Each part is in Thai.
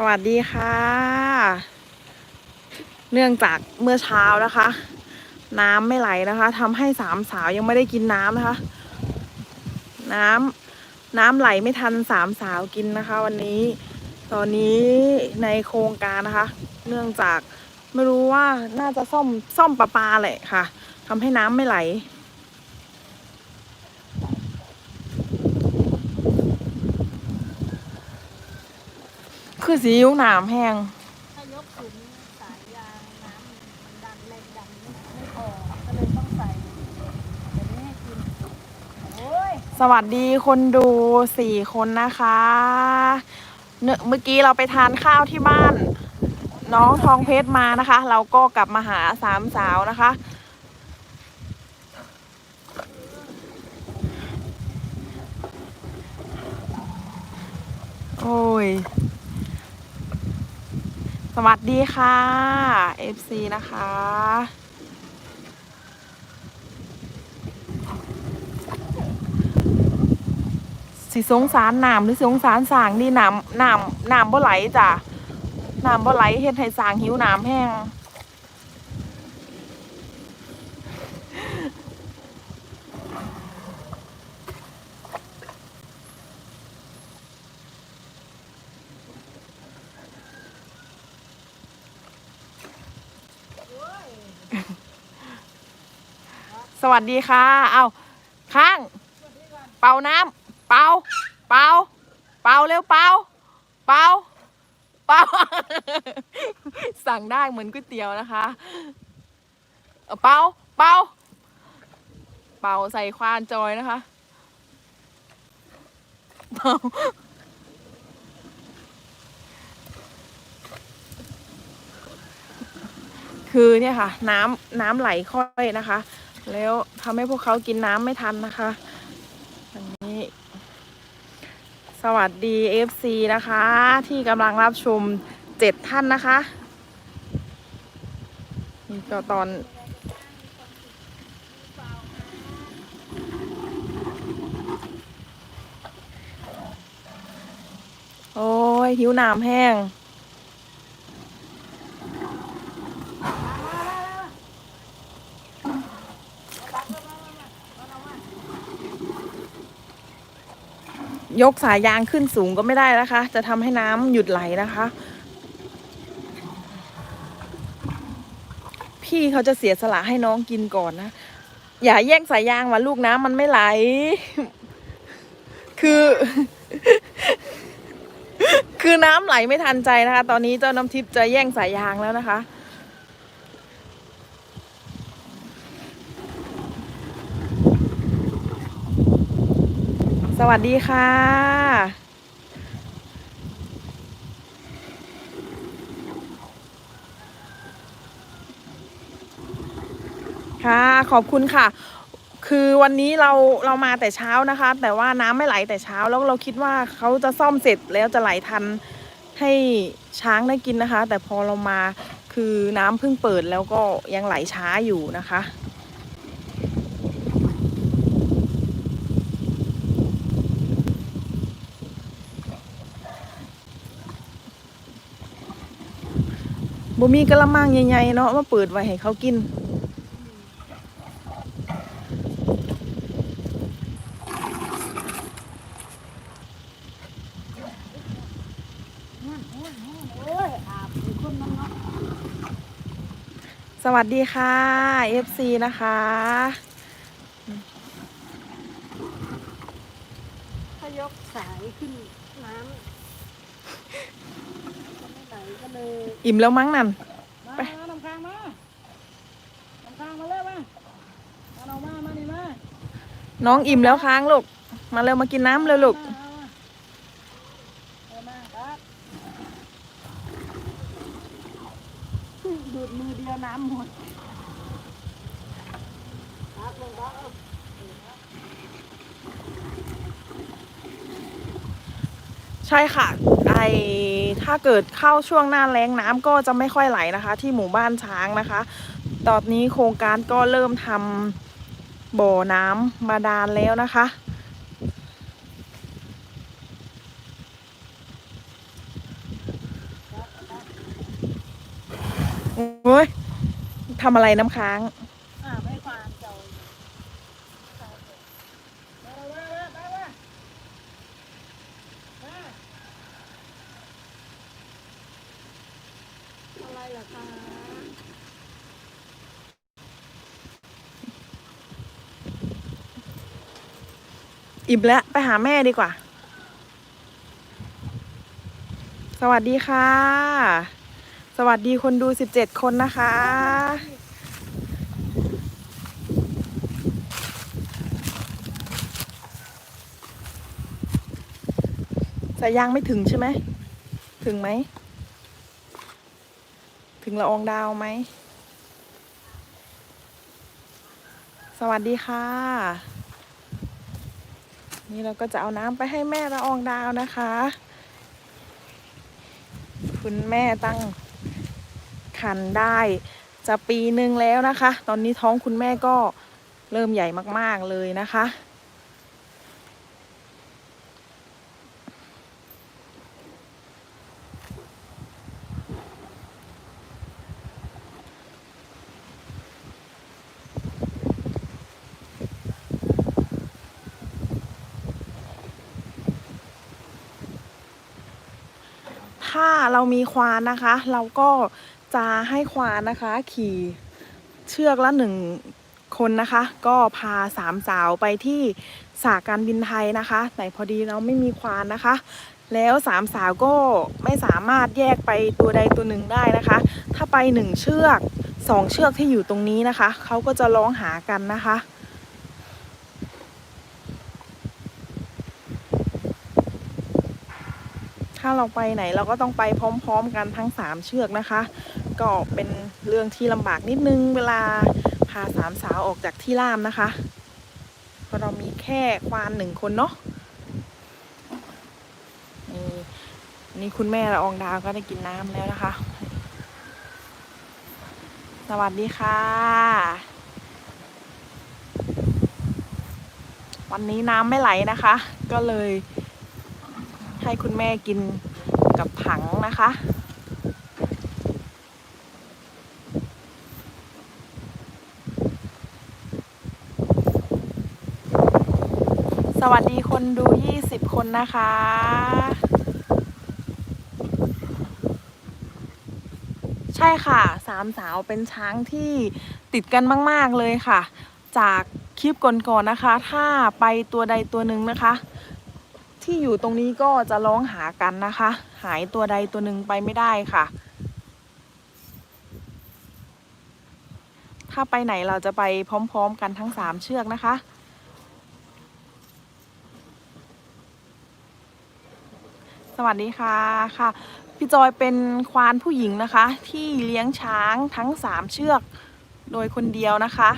สวัสดีค่ะ เนื่องจากเมื่อเช้านะคะ น้ำไม่ไหลนะคะทำให้สามสาวยังไม่ได้กินน้ำนะคะ น้ำน้ำไหลไม่ทันสามสาวกินนะคะ วันนี้ ตอนนี้ในโครงการนะคะ เนื่องจากไม่รู้ว่าน่าจะซ่อมซ่อมประปาแหละค่ะทำให้น้ำไม่ไหล คือสียุ้งน้ำแห้งถ้ายกถุงสายยางน้ำมันดันแรงดันไม่ไม่ออกก็เลยต้องใส่เดี๋ยวนี้ให้กินโอ้ยสวัสดีคนดูสี่คนนะคะเนอะเมื่อกี้เราไปทานข้าวที่บ้าน น้องทองเพชรมานะคะ เราก็กลับมาหาสามสาวนะคะ โอ้ย สวัสดีค่ะ FC นะคะ สิสงสารน้ำหรือสงสารสางนี่น้ำน้ำน้ำบ่ไหลจ้ะน้ำบ่ไหลเฮ็ดให้สางหิวน้ำแห้ง สวัสดีค่ะ เอาข้าง เป่าน้ำเป่า เป่า เป่าเร็วเป่า เป่า เป่า สั่งได้เหมือนก๋วยเตี๋ยวนะคะเอาเป่า เป่า เป่าใส่ควานจอยนะคะ เป่าคือเนี่ยค่ะ น้ำน้ำไหลค่อยนะคะ แล้วทำให้พวกเขากินน้ำไม่ทันนะคะอันนี้ สวัสดี FC นะคะ ที่กำลังรับชมเจ็ดท่านนะคะ นี่ก็ตอนโอ้ยหิวน้ำแห้ง ยกสายยางขึ้นสูงก็ไม่ได้นะคะ จะทำให้น้ำหยุดไหลนะคะ พี่เขาจะเสียสละให้น้องกินก่อนนะ อย่าแย่งสายยางมาลูกน้ำมันไม่ไหล คือ คือน้ำไหลไม่ทันใจนะคะ ตอนนี้เจ้าน้ำทิพย์จะแย่งสายยางแล้วนะคะ วัสดีค่ะ ค่ะขอบคุณค่ะ คือวันนี้เราเรามาแต่เช้านะคะ แต่ว่าน้ำไม่ไหลแต่เช้าแล้วเราคิดว่าเขาจะซ่อมเสร็จแล้วจะไหลทันให้ช้างได้กินนะคะ แต่พอเรามาคือน้ำเพิ่งเปิดแล้วก็ยังไหลช้าอยู่นะคะ บ่มีกระมังใหญ่ๆเนาะมาเปิดไว้ให้เขากิน สวัสดีค่ะ FC นะคะ ถ้ายกสายขึ้นน้ำก็ไม่ไหลก็ เลยอิ่มแล้วมั้งนั่นมาไป มาน้ำค้างมาน้ำค้างมาเลยมามาเรามามานี่มาน้องอิ่มแล้วค้างลูก มาเร็วมากินน้ำเร็วลูก มามาเอามาครับดูดมือเดียวน้ำหมดครับลงครับเอาใช่ค่ะ ไอ ถ้าเกิดเข้าช่วงหน้าแล้งน้ำก็จะไม่ค่อยไหลนะคะ ที่หมู่บ้านช้างนะคะ ตอนนี้โครงการก็เริ่มทำบ่อน้ำบาดาลแล้วนะคะโอ้ยทำอะไรน้ำค้าง เหรอคะอิ่มแล้ว ไปหาแม่ดีกว่า สวัสดีค่ะ สวัสดีคนดูสิบเจ็ดคนนะคะ สายยางไม่ถึงใช่ไหม ถึงไหม ละอองดาวไหม สวัสดีค่ะ นี่เราก็จะเอาน้ำไปให้แม่ละอองดาวนะคะ คุณแม่ตั้งคันได้จะปีหนึ่งแล้วนะคะ ตอนนี้ท้องคุณแม่ก็เริ่มใหญ่มากๆเลยนะคะ ถ้า เรามีควานนะคะ เราก็จะให้ควานนะคะ ขี่เชือกละหนึ่งคนนะคะ ก็พาสามสาวไปที่สาการบินไทยนะคะแต่พอดีเราไม่มีควานนะคะ แล้วสามสาวก็ไม่สามารถแยกไปตัวใดตัวหนึ่งได้นะคะ ถ้าไปหนึ่งเชือกสองเชือกที่อยู่ตรงนี้นะคะ เขาก็จะร้องหากันนะคะ ถ้าเราไปไหนเราก็ต้องไปพร้อมๆกันทั้งสามเชือกนะคะ ก็เป็นเรื่องที่ลำบากนิดนึงเวลาพาสามสาวออกจากที่ล่ามนะคะ เพราะเรามีแค่ควานหนึ่งคนเนาะนี่นี่คุณแม่ละอองดาวก็ได้กินน้ำแล้วนะคะ สวัสดีค่ะ วันนี้น้ำไม่ไหลนะคะ ก็เลย ให้คุณแม่กินกับถังนะคะ สวัสดีคนดู 20 คนนะคะใช่ค่ะสามสาวเป็นช้างที่ติดกันมาก ๆ เลยค่ะ จากคลิปก่อนๆนะคะ ถ้าไปตัวใดตัวหนึ่งนะคะ ที่อยู่ตรงนี้ก็จะร้องหากันนะคะ หายตัวใดตัวหนึ่งไปไม่ได้ค่ะ ถ้าไปไหนเราจะไปพร้อมๆกันทั้งสามเชือกนะคะสวัสดีค่ะค่ะ พี่จอยเป็นควานผู้หญิงนะคะ ที่เลี้ยงช้างทั้งสามเชือกโดยคนเดียวนะคะ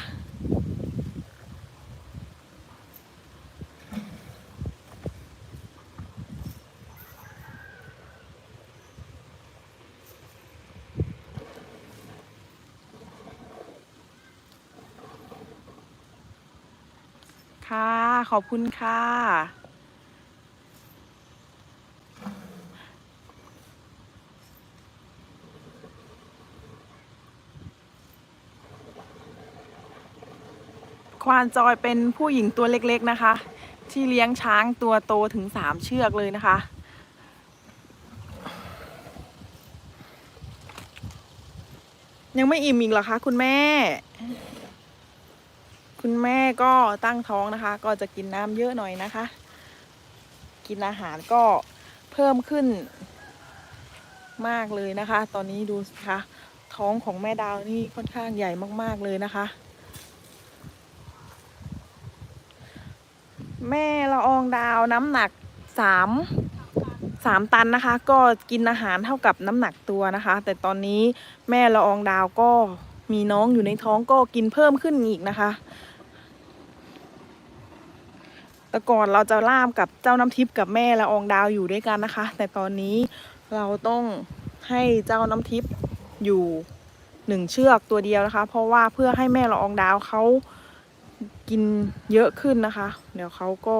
ค่ะ ขอบคุณค่ะ ควานจอยเป็นผู้หญิงตัวเล็กๆนะคะ ที่เลี้ยงช้างตัวโตถึงสามเชือกเลยนะคะยังไม่อิ่มอีกเหรอคะ คุณแม่ คุณแม่ก็ตั้งท้องนะคะ ก็จะกินน้ำเยอะหน่อยนะคะ กินอาหารก็เพิ่มขึ้นมากเลยนะคะ ตอนนี้ดูสิคะท้องของแม่ดาวนี่ค่อนข้างใหญ่มาก ๆเลยนะคะ แม่ละอองดาวน้ำหนักสามสามตันนะคะ ก็กินอาหารเท่ากับน้ำหนักตัวนะคะ แต่ตอนนี้แม่ละอองดาวก็มีน้องอยู่ในท้องก็กินเพิ่มขึ้นอีกนะคะ แต่ก่อนเราจะล่ามกับเจ้าน้ำทิพย์กับแม่ละอองดาวอยู่ด้วยกันนะคะ แต่ตอนนี้เราต้องให้เจ้าน้ำทิพย์อยู่หนึ่งเชือกตัวเดียวนะคะ เพราะว่าเพื่อให้แม่ละอองดาวเขากินเยอะขึ้นนะคะ เดี๋ยวเขาก็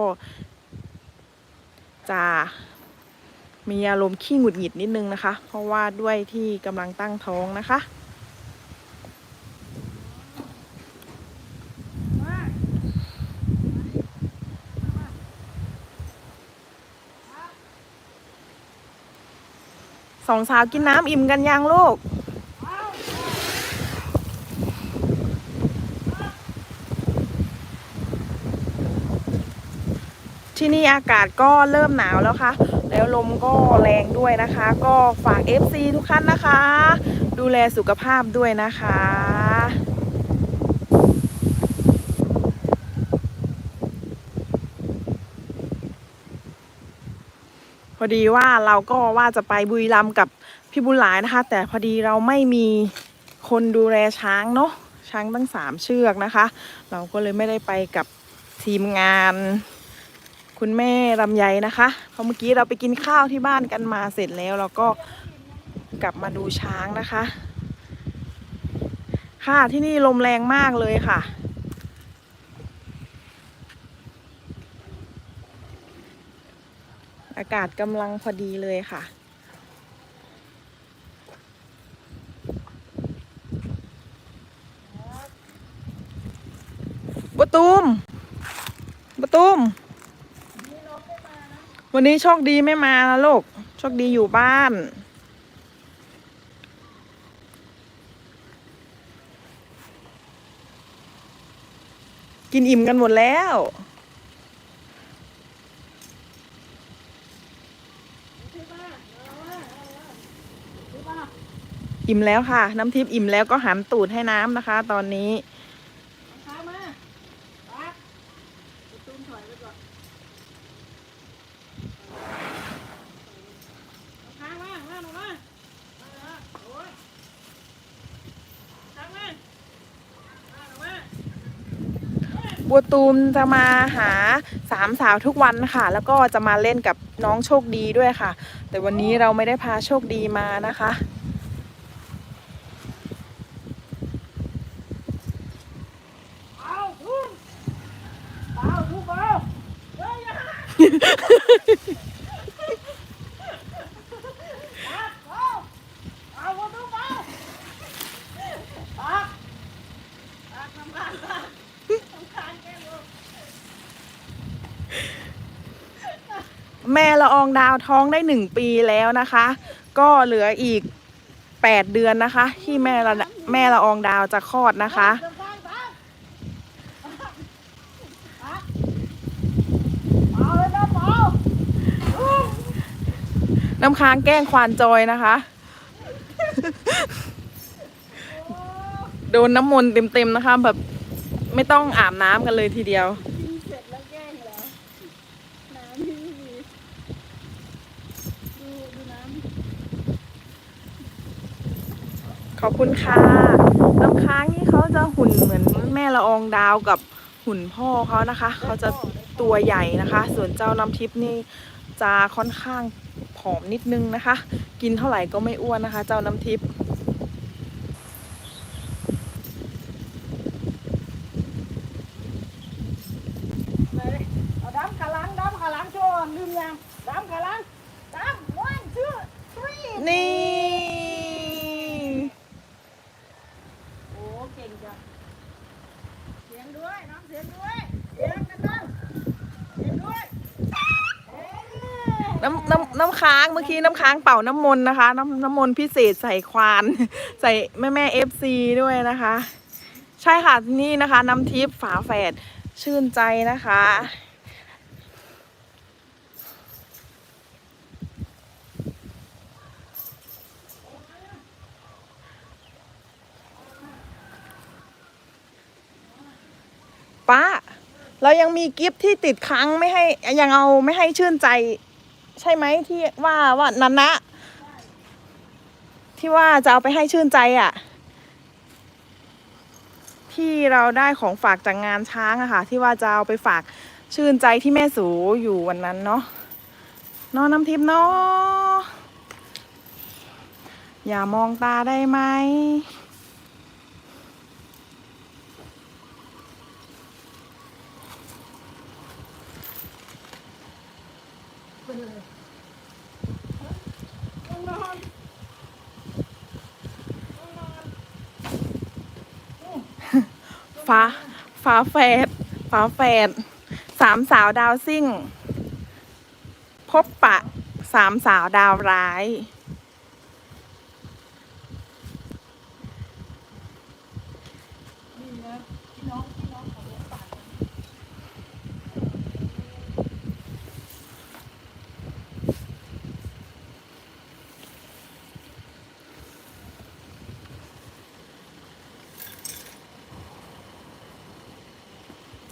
จะมีอารมณ์ขี้หงุดหงิดนิดนึงนะคะ เพราะว่าด้วยที่กำลังตั้งท้องนะคะ สองสาวกินน้ำอิ่มกันยังลูก ที่นี่อากาศก็เริ่มหนาวแล้วค่ะ แล้วลมก็แรงด้วยนะคะ ก็ฝาก FC ทุกท่านนะคะ ดูแลสุขภาพด้วยนะคะ พอดีว่าเราก็ว่าจะไปบุรีรัมย์กับพี่บุญหลายนะคะ แต่พอดีเราไม่มีคนดูแลช้างเนาะช้างตั้งสามเชือกนะคะ เราก็เลยไม่ได้ไปกับทีมงาน คุณแม่ลำไยนะคะเพราะเมื่อกี้เราไปกินข้าวที่บ้านกันมาเสร็จแล้วเราก็กลับมาดูช้างนะคะ ค่ะที่นี่ลมแรงมากเลยค่ะ อากาศกำลังพอดีเลยค่ะบะตูมบะตูม วันนี้โชคดีไม่มานะลูก โชคดีอยู่บ้านกินอิ่มกันหมดแล้ว อิ่มแล้วค่ะ น้ำทิพย์อิ่มแล้วก็หันตูดให้น้ำนะคะ ตอนนี้ข้ามาปักประตูถอยไปก่อนข้างมามาหนูมามาเลยฮะโอ้ยข้างมามาหนูมาบัวตูมจะมาหาสามสาวทุกวันค่ะ แล้วก็จะมาเล่นกับน้องโชคดีด้วยค่ะ แต่วันนี้เราไม่ได้พาโชคดีมานะคะ เอาทุกเอาทุกเอาเฮ้ยอย่าเอาเอาเอาทุกเอาปักปักน้ำมันปักน้ำมันแก้ลูก แม่ละอองดาวท้องได้หนึ่งปีแล้วนะคะ ก็เหลืออีกแปดเดือนนะคะ ที่แม่ละแม่ละอองดาวจะคลอดนะคะ น้ำมันปักปักเอาเลยนะเปาน้ำค้างแกล้งควานจอยนะคะ โดนน้ำมนต์เต็มๆนะคะ แบบไม่ต้องอาบน้ำกันเลยทีเดียว กินเสร็จแล้วแกล้งเหรอ น้ำที่ไม่มีดูดูน้ำ ข อบคุณค่ะน้ำค้างนี่เขาจะหุ่นเหมือนแม่ละอองดาวกับหุ่นพ่อเขานะคะ เขาจะตัวใหญ่นะคะ ส่วนเจ้าน้ำทิพย์นี่จะค่อนข้างผอมนิดนึงนะคะ กินเท่าไหร่ก็ไม่อ้วนนะคะ เจ้าน้ำทิพย์เอาดำขาลังดำขาลังโชว์ลืมยังดำขาลังดำ one two three นี่ โอ้เก่งจังเสีย งด้วยน้องเสียงด้วยเสียงกันบ้างเสียงด้วยเอ้ยน้ำน้ำน้ำค้างเมื่อกี้น้ำค้างเป่าน้ำมนต์นะคะ น้ำน้ำมนต์พิเศษใส่ควาน ใส่แม่แม่เอฟซีด้วยนะคะ ใช่ค่ะนี่นะคะ น้ำทิพย์ฝาแฝดชื่นใจนะคะ ป้า เรายังมีกิฟต์ที่ติดค้างไม่ให้ยังเอาไม่ให้ชื่นใจ ใช่ไหมที่ว่าว่านันนะ ที่ว่าจะเอาไปให้ชื่นใจอะ่ะ ที่เราได้ของฝากจากงานช้างอะค่ะ ที่ว่าจะเอาไปฝากชื่นใจที่แม่สูอยู่วันนั้นเนาะนอะน้ำทิพย์เนาะอย่ามองตาได้ไหม ต้องนอน ฟ้าฟ้าแฝดฟ้าแฝดสามสาวดาวซิ่ง พบปะสามสาวดาวร้าย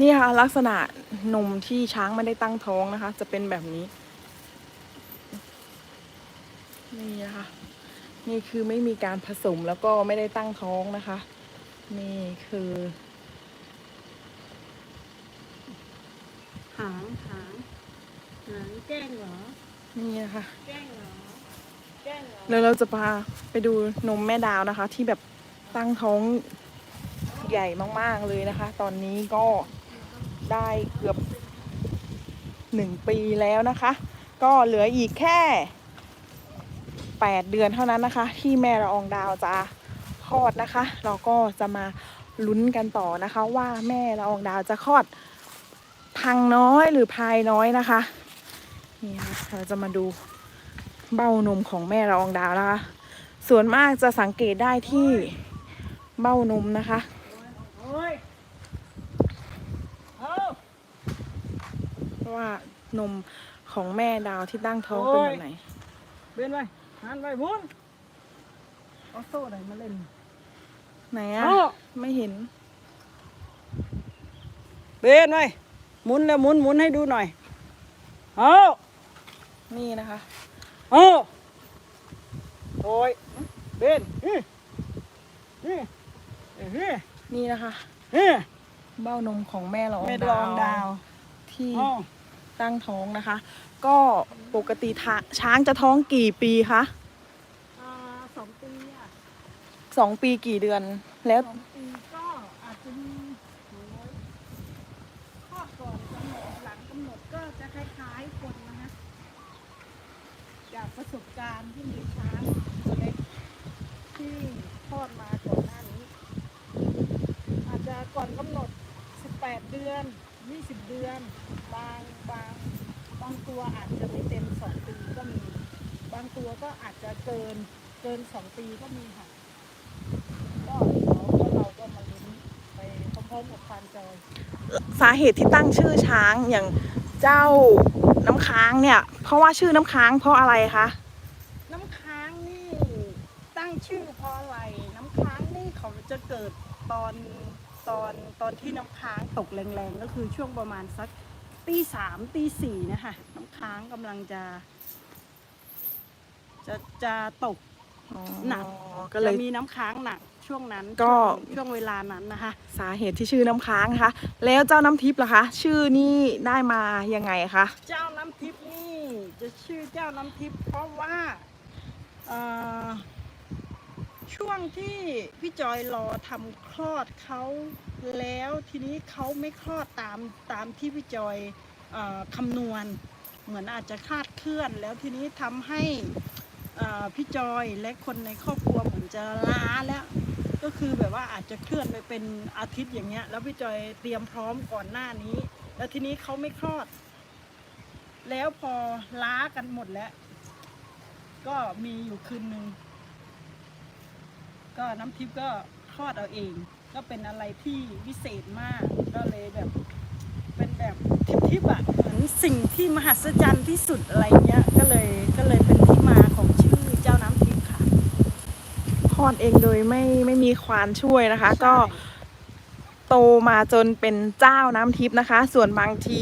นี่ค่ะลักษณะนมที่ช้างไม่ได้ตั้งท้องนะคะ จะเป็นแบบนี้ นี่นะคะนี่คือไม่มีการผสมแล้วก็ไม่ได้ตั้งท้องนะคะ นี่คือ หางหางหางแกล้งเหรอ นี่นะคะแกล้งเหรอแกล้งเหรอ แล้วเราจะพาไปดูนมแม่ดาวนะคะ ที่แบบตั้งท้องใหญ่มาก ๆ เลยนะคะ ตอนนี้ก็ ได้เกือบหนึ่งปีแล้วนะคะ ก็เหลืออีกแค่แปดเดือนเท่านั้นนะคะ ที่แม่ละอองดาวจะคลอดนะคะ เราก็จะมาลุ้นกันต่อนะคะ ว่าแม่ละอองดาวจะคลอดพังน้อยหรือพายน้อยนะคะนี่ค่ะเราจะมาดูเบ้านมของแม่ละอองดาวนะคะ ส่วนมากจะสังเกตได้ที่เบ้านมนะคะ โอ้ยเอา ว่านมของแม่ดาวที่ตั้งท้องเป็นแบบไหน เบนไว้หันไว้บุญเอาโซ่ไหนมาเล่น ไหนอะเอาไม่เห็น เบนไว้หมุนแล้วหมุนหมุนให้ดูหน่อย เอานี่นะคะเอาโอ้ยเบนอื้ออื้ออื้อนี่นะคะอื้อเบ้านมของแม่ละอองแม่ดาวดองดาว ที่อ๋อ ตั้งท้องนะคะ ก็ปกติทะช้างจะท้องกี่ปีคะอ่าสองปีอะสองปีกี่เดือนแล้วสองปีก็อาจจะมีโอ้ยคลอดก่อนกำหนดหลังกำหนดก็จะคล้ายๆคนนะฮะจากประสบการณ์ที่มีช้างตัวเล็กที่คลอดมาก่อนหน้านี้ อาจจะก่อนกำหนด 18 เดือน 20 เดือน บางบางบางตัวอาจจะไม่เต็ม 2 ปีก็มี บางตัวก็อาจจะเกินเกิน 2 ปีก็มีค่ะ ก็เดี๋ยวก็เราก็มาลุ้นไปพร้อมๆกับควานจอยสาเหตุที่ตั้งชื่อช้างอย่างเจ้าน้ำค้างเนี่ย เพราะว่าชื่อน้ำค้างเพราะอะไรคะ น้ำค้างนี่ตั้งชื่อเพราะอะไร น้ำค้างนี่เขาจะเกิดตอน ตอนตอนที่น้ำค้างตกแรงๆ ก็คือช่วงประมาณสักตีสามตีสี่นะคะน้ำค้างกำลังจะ จะจะตกหนักก็เลยจะมีน้ำค้างหนักช่วงนั้นก็ช่วงช่วงเวลานั้นนะคะ สาเหตุที่ชื่อน้ำค้างนะคะ แล้วเจ้าน้ำทิพย์ล่ะคะ ชื่อนี่ได้มายังไงคะเจ้าน้ำทิพย์นี่จะชื่อเจ้าน้ำทิพย์เพราะว่าเอ่อ ช่วงที่พี่จอยรอทำคลอดเขาแล้วทีนี้เขาไม่คลอดตามตามที่พี่จอยออคำนวณ เหมือนอาจจะคลาดเคลื่อน แล้วทีนี้ทำให้พี่จอยและคนในครอบครัวเหมือนจะล้าแล้วก็คือแบบว่าอาจจะเคลื่อนไปเป็นอาทิตย์อย่างเงี้ย แล้วพี่จอยเตรียมพร้อมก่อนหน้านี้ แล้วทีนี้เขาไม่คลอด แล้วพอล้ากันหมดแล้ว ก็มีอยู่คืนหนึ่ง ก็น้ำทิพย์ก็คลอดเอาเอง ก็เป็นอะไรที่วิเศษมาก ก็เลยแบบ เป็นแบบทิพย์ทิพย์อะเหมือนสิ่งที่มหัศจรรย์ที่สุดอะไรเงี้ย ก็เลยก็เลยเป็นที่มาของชื่อเจ้าน้ำทิพย์ค่ะคลอดเองโดยไม่ไม่มีควานช่วยนะคะ ก็โตมาจนเป็นเจ้าน้ำทิพย์นะคะ ส่วนบางที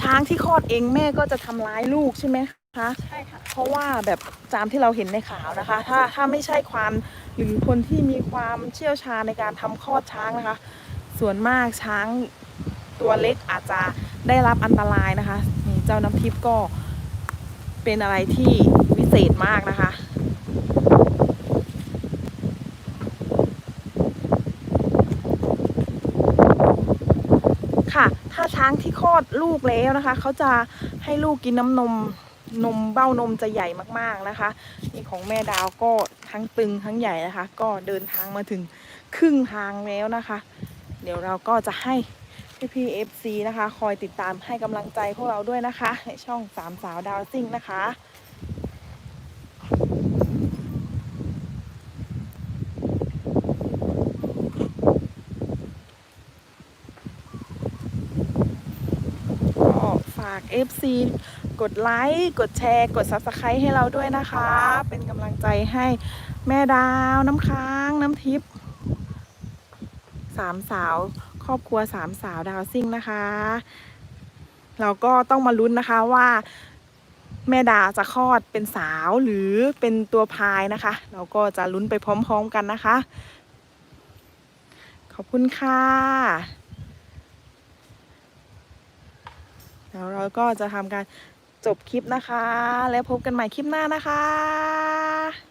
ช้างที่คลอดเองแม่ก็จะทำร้ายลูกใช่ไหมคะ ใช่ค่ะเพราะว่าแบบตามที่เราเห็นในข่าวนะคะ ถ้าถ้าไม่ใช่ควานหรือคนที่มีความเชี่ยวชาญในการทำคลอดช้างนะคะ ส่วนมากช้างตัวเล็กอาจจะได้รับอันตรายนะคะนี่เจ้าน้ำทิพย์ก็เป็นอะไรที่วิเศษมากนะคะค่ะ ถ้าช้างที่คลอดลูกแล้วนะคะ เขาจะให้ลูกกินน้ำนม นมเบ้านมจะใหญ่มากๆนะคะนี่ของแม่ดาวก็ทั้งตึงทั้งใหญ่นะคะ ก็เดินทางมาถึงครึ่งทางแล้วนะคะ เดี๋ยวเราก็จะให้พี่พีเอฟซีนะคะ คอยติดตามให้กำลังใจพวกเราด้วยนะคะ ในช่องสามสาวดาวซิ่งนะคะก็ฝาก FC กดไลค์ กดแชร์ กด Subscribe ให้เราด้วยนะคะ เป็นกำลังใจให้แม่ดาวน้ำค้างน้ำทิพย์สามสาว ครอบครัวสามสาวดาวซิ่งนะคะ เราก็ต้องมาลุ้นนะคะว่าแม่ดาจะคลอดเป็นสาวหรือเป็นตัวพายนะคะ เราก็จะลุ้นไปพร้อมๆกันนะคะ ขอบคุณค่ะแล้วเราก็จะทำการ จบคลิปนะคะ แล้วพบกันใหม่คลิปหน้านะคะ